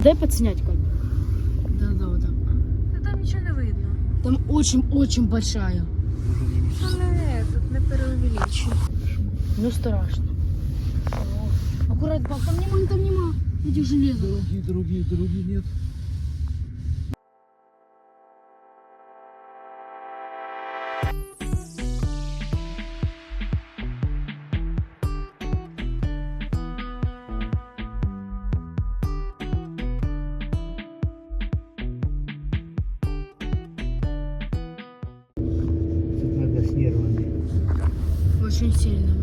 Дай подснять, Коль. Да-да, вот так. Да там ничего не видно. Там очень-очень большая. Ну не, тут не переувеличу. Ну, страшно. Аккурат, бак, там нема, там нема. Иди железо. Другие, другие, другие нет. Очень сильно.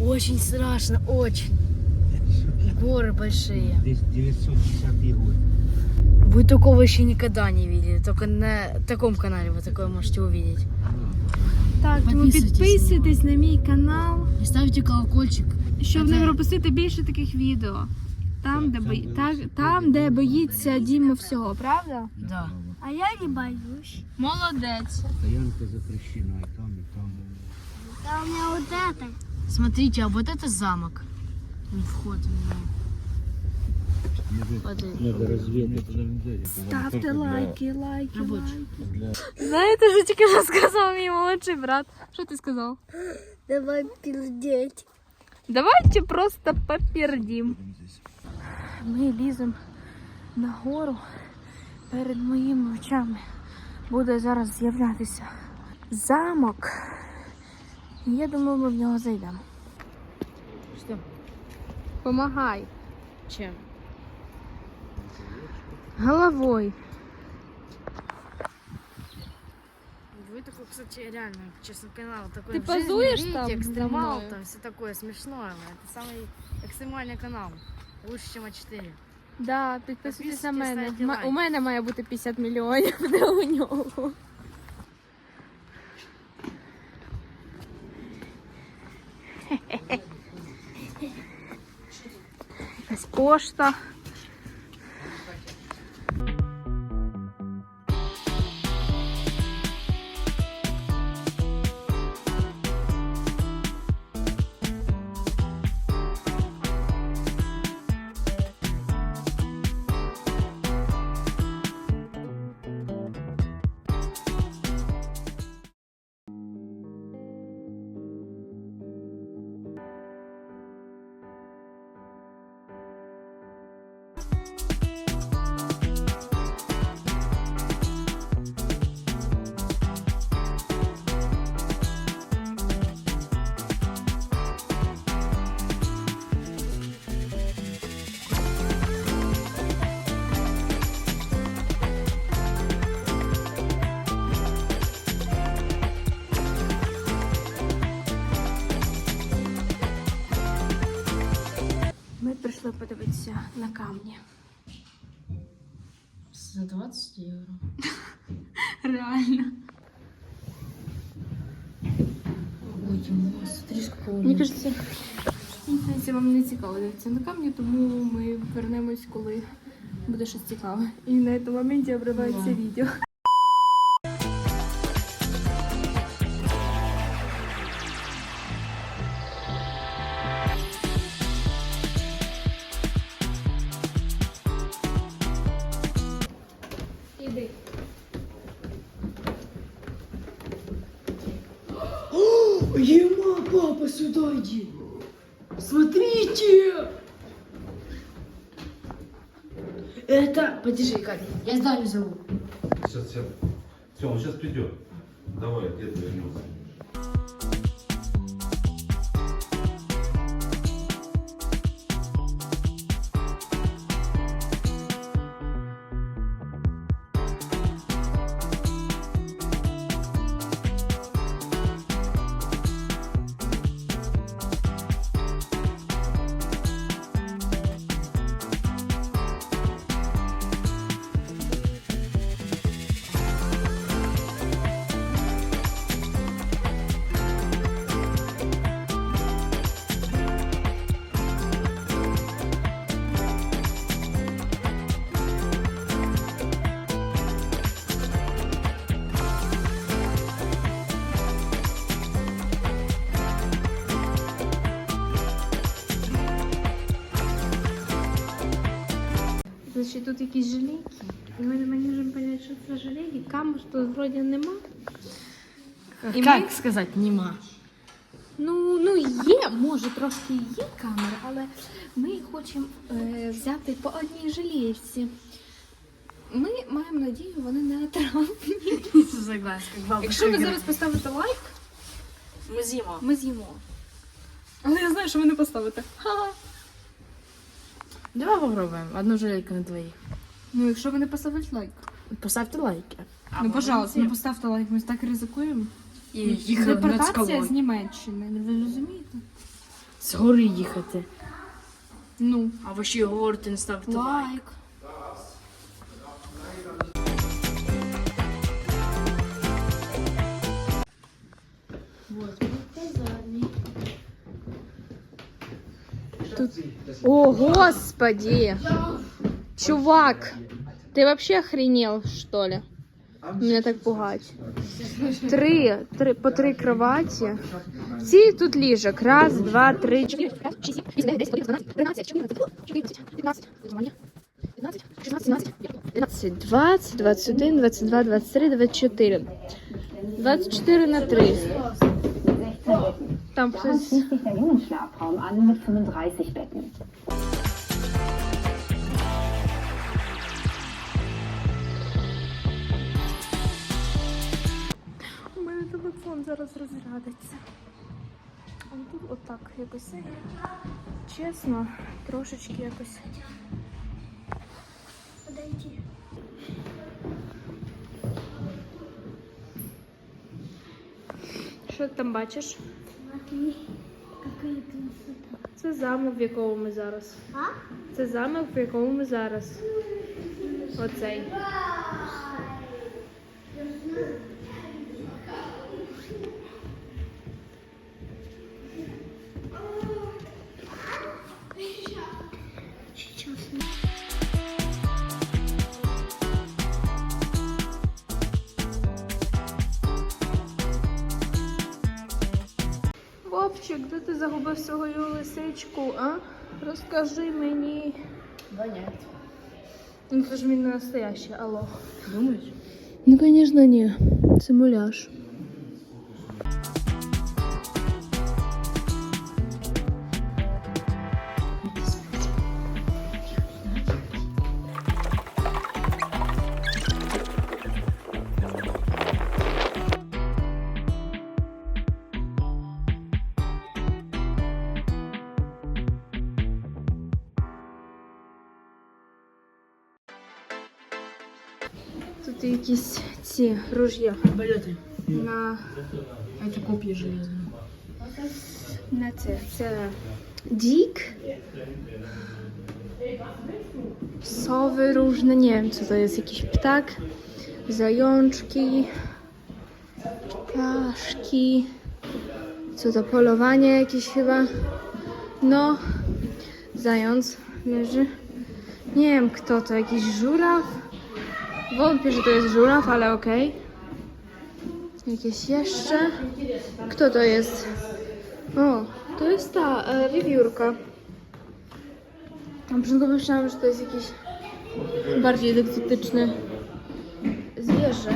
Очень страшно, очень. Горы большие. Здесь 910 год. Вы такого еще никогда не видели. Только на таком канале вы такое можете увидеть. Так, тому Підписуйтесь підписуйтесь на мій канал, И ставьте колокольчик. щоб Це- не пропустити більше таких відео. Там, де бої... так, там, де боїться Діма всього, правда? Да. А я не боюсь. Молодець. Стоянка запрещена и там, и там. Да у меня вот это. Смотрите, а вот это замок. Не вход в него. Подожди. Надо разведать. Ставте лайки, лайки, Робочий. лайки. Знаєте, що тільки що сказав мій молодший брат? Що ти сказав? Давай пиздеть. Давайте просто попердім. Ми ліземо на гору. Перед моїми очами буде зараз з'являтися замок. І я думаю, ми в нього зайдемо. Что? Помагай. Чем? Головою. Вы такой, кстати, реально, честно, канал такой Ты в жизни, позуешь видите, там за экстремал, мною? там все такое смешное. Это самый экстремальный канал. Лучше, чем А4. Да, підписуйтесь на мене. ставте М- лайк. У мене має бути 50 мільйонів, де у нього. Якась пошта. Подивитися на камні. За 20 евро. Реально. Мені кажеться, здається, вам не цікаво дивитися на камні, тому ми вернемось, коли буде щось цікаве. І на цьому моменті обривається відео. Иди. Смотрите! Это... Подержи, Катя, я Даню зову. Сейчас, сейчас. Все, он сейчас придет. Давай, дед вернется. Значить, тут якісь желейки. І ми не можемо зрозуміти, що це желейки. Камер тут вроді нема. І Як ми- сказати, нема. Ну, ну є, може, трошки є камери, але ми хочемо е, взяти по одній желейці. Ми маємо надію, вони не отравлені. Якщо ви зараз поставите лайк, Мы зима. ми з'їмо. Але я знаю, що ви не поставите. Ха-ха. Давай попробуем. Одну жалейку на двоих. Ну, якщо ви не поставите лайк. Поставьте лайки. ну, пожалуйста, ну поставте лайк, ми так ризикуємо. І їхати над з Німеччини, ви розумієте? Згори їхати. Ну, А ви ще й говорите, не ставте лайк. лайк. О, господи! Чувак, ты вообще охренел, что ли? Меня так пугать. Три, три, по три кровати. Всі тут ліжок. Раз, два, три, чотири, шість, сім, вісім, десять, одинадцять, тринадцять, чотирнадцять, чотирнадцять, п'ятнадцять, нормально? 15, 16, 17, 15, 20, 21, 22, 23, 24. 24 на 3. Там хтось... schließt sich der Jungenschlafraum an mit 35 Betten. У мене телефон зараз розрядиться. А тут отак якось. Чесно, трошечки якось. Подойди. Що ти там бачиш? Це замок, в якому ми зараз. А? Це замок, в якому ми зараз. Оцей. Ти загубив свою лисичку, а? Розкажи мені. Воняет. Ну це ж він не настоящий, алло. Думаєш? Ну, звісно, ні. Це муляж. Тут якісь ці ружья Полеты. на А это копья железные. На це. Це дік. Sowy różne, nie wiem co to jest, jakiś ptak, zajączki, ptaszki, co to polowanie jakieś chyba, no, zając leży, nie wiem kto to, jakiś żuraw, Wątpię, że to jest żuraw, ale okej. Okay. Jakieś jeszcze? Kto to jest? O, to jest ta e, wiewiórka. Tam początku myślałam, że to jest jakiś bardziej egzotyczny zwierzę.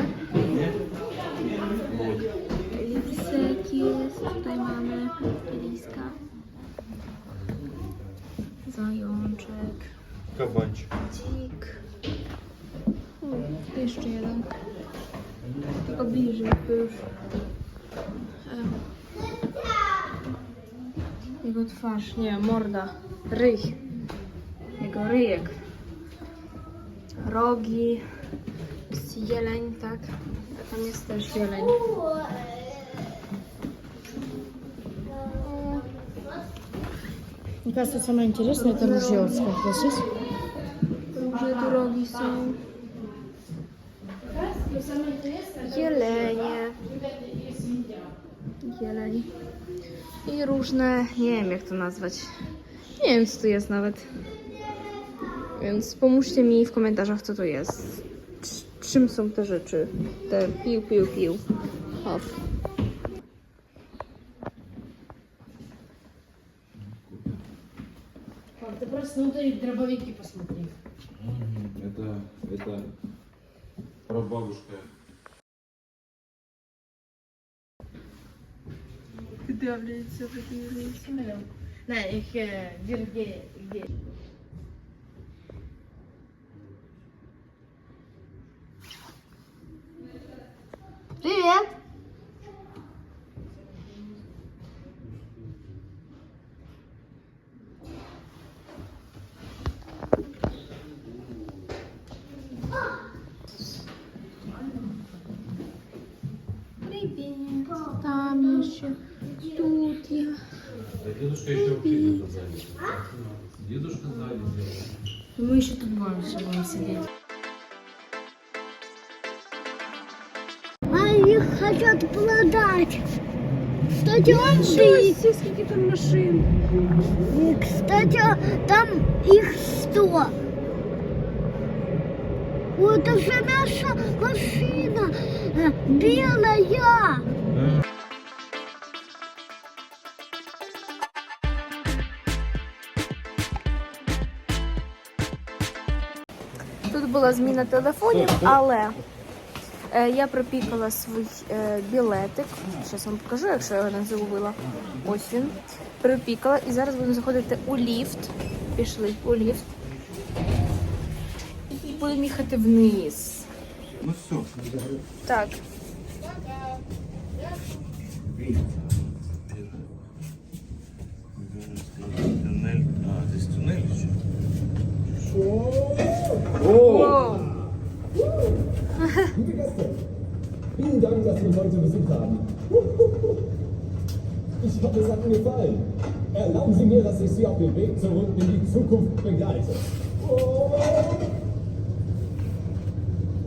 Lisek jest, tutaj mamy liska. Zajączek. Kawącik. jakby już jego twarz, nie, morda, ryj, jego ryjek, rogi, jest jeleń, tak, a tam jest też jeleń. I teraz to co ma interesne, to różnie odskąd jest. Róże tu rogi są Jelenie. Jeleń. I różne, nie wiem jak to nazwać. Nie wiem co to jest nawet. Więc pomóżcie mi w komentarzach co to jest. Cz- Czym są te rzeczy? Te pił, pił, pił. Hop. Ты просто на вот эти дробовики посмотри. Мгм. Это, это прабабушка. Più avrei sapete di Sì, no. No, è che... Dirghe... хотят продать. Кстати, он стоит. скільки там машин. И, Кстати, там их сто. Вот это же наша машина. э, Белая. Тут була зміна телефонів, але я пропікала свій е, білетик. Зараз вам покажу, якщо я його не загубила. Ось він. Пропікала і зараз будемо заходити у ліфт. Пішли у ліфт. І будемо їхати вниз. Ну все. Так. Туннель. А, здесь туннель еще. Liebe Gäste, vielen Dank, dass Sie uns heute besucht haben. Ich hoffe, es hat Ihnen gefallen. Erlauben Sie mir, dass ich Sie auf dem Weg zurück in die Zukunft begleite. Oh.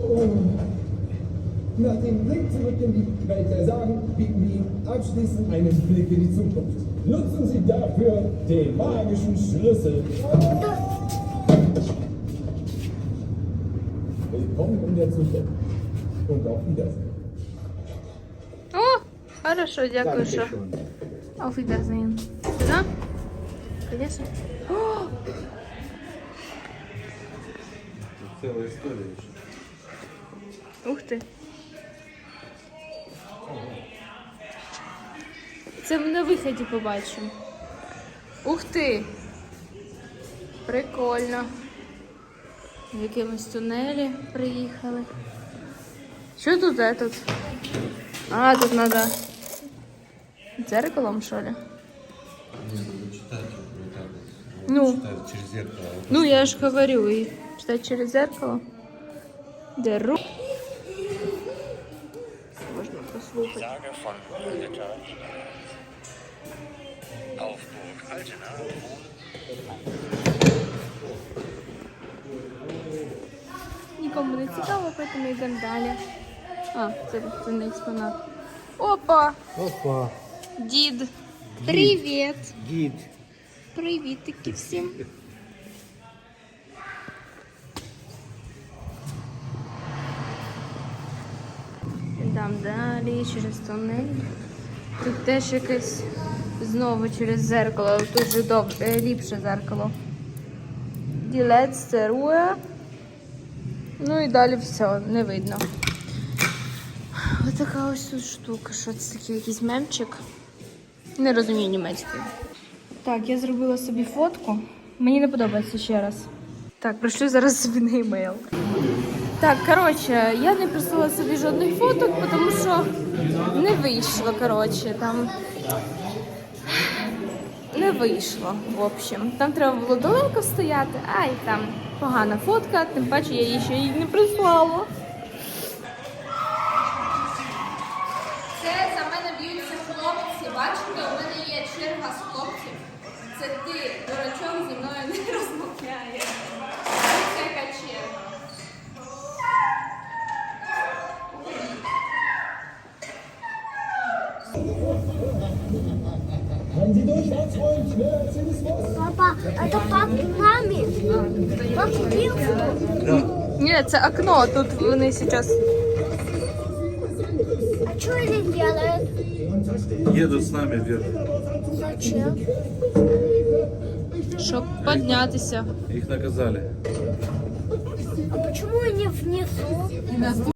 Oh. Nach dem Blick zurück in die Welt der Sagen bieten wir Ihnen abschließend einen Blick in die Zukunft. Nutzen Sie dafür den magischen Schlüssel. Oh. Willkommen in der Zukunft. Und auf Wiedersehen. О, хорошо, дякую, що. Auf Wiedersehen. Да? Конечно. О, Целая история еще. Ух ти. Це ми на виході побачимо. Ух ти! Прикольно. В якимось тунелі приїхали. Що тут этот? А, тут надо дзеркалом, що ли? Не, надо читать вот так вот. Ну. Читать через зеркало. Ну, я ж говорю, і читати через зеркало. Де ру. Можна послухати. Sage von Ritter auf Burg Altena Нікому не цікаво, тому йдемо далі. А, це, це не експонат. Опа! Опа, Дід! Привіт! гид. Привітики всім! Йдемо далі через тунель. Тут теж якесь знову через зеркало, тут вже доб... е, ліпше зеркало. Ділець це рує. Ну і далі все, не видно. Ось така ось тут штука. Що це таке? Якийсь мемчик? Не розумію німецькою. Так, я зробила собі фотку. Мені не подобається ще раз. Так, пришлю зараз собі на емейл. Так, коротше, я не прислала собі жодних фоток, тому що не вийшло, коротше, там. Не вийшло, в общем. Там треба було далеко стояти, а й там погана фотка, тим паче я її ще й не прислала. мамі, Ні, це окно, а тут вони зараз. А що вони роблять? Їдуть з нами вверх. Зачем? Щоб піднятися. Їх наказали. А чому вони внизу?